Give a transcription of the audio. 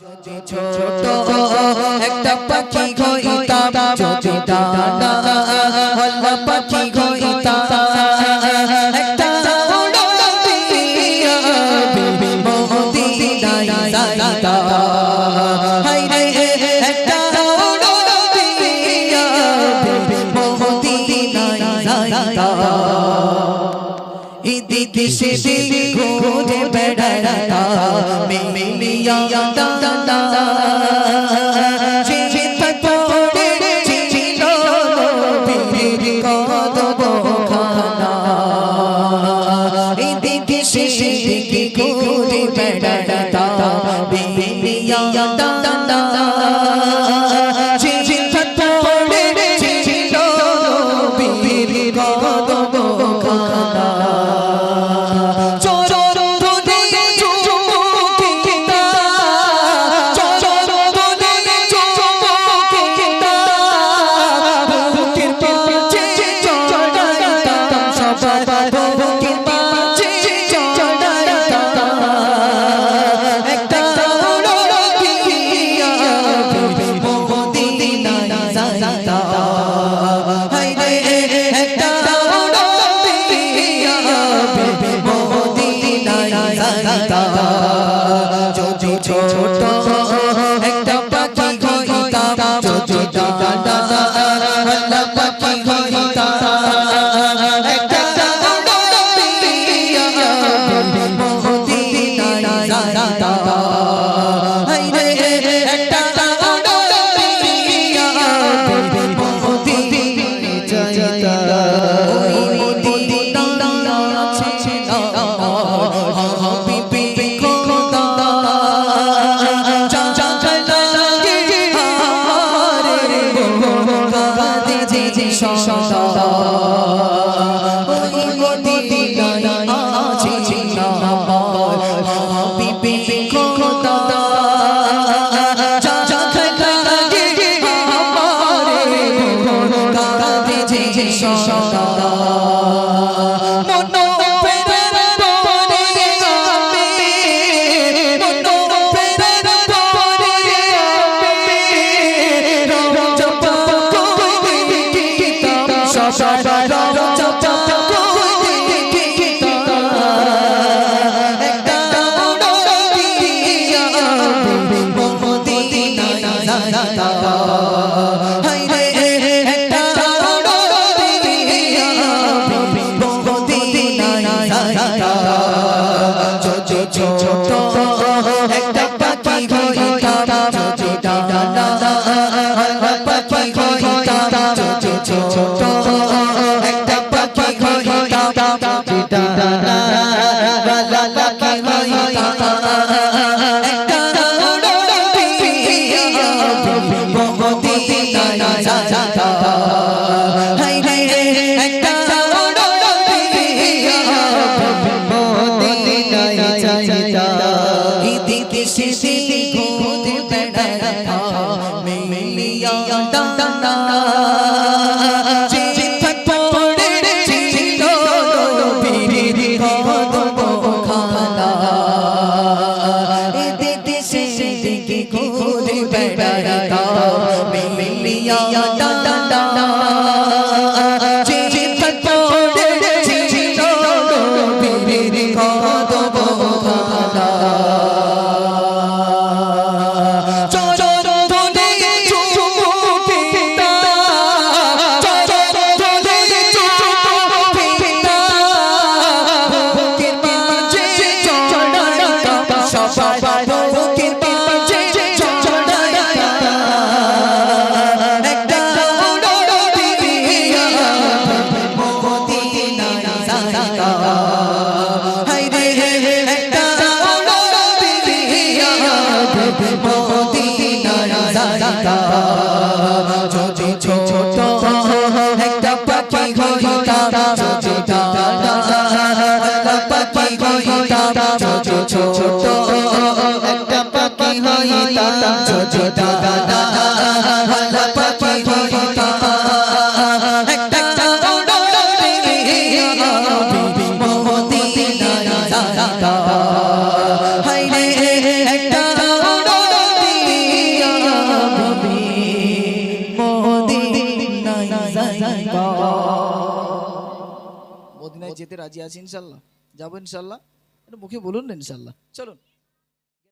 ছোট একটা পাখি किसी दिन घूम बैठता मैं मिया da da da যাইতা হাই রে একটা মোদিনায় যাইতা যদি ছোট দাদা सी বেড়াইতাম মিলিয়া দাদা হইতাম যেতে রাজি আছি ইনশাল্লাহ। যাব ইনশাল্লাহ। এটা মুখে বলুন না ইনশাল্লাহ। চলুন।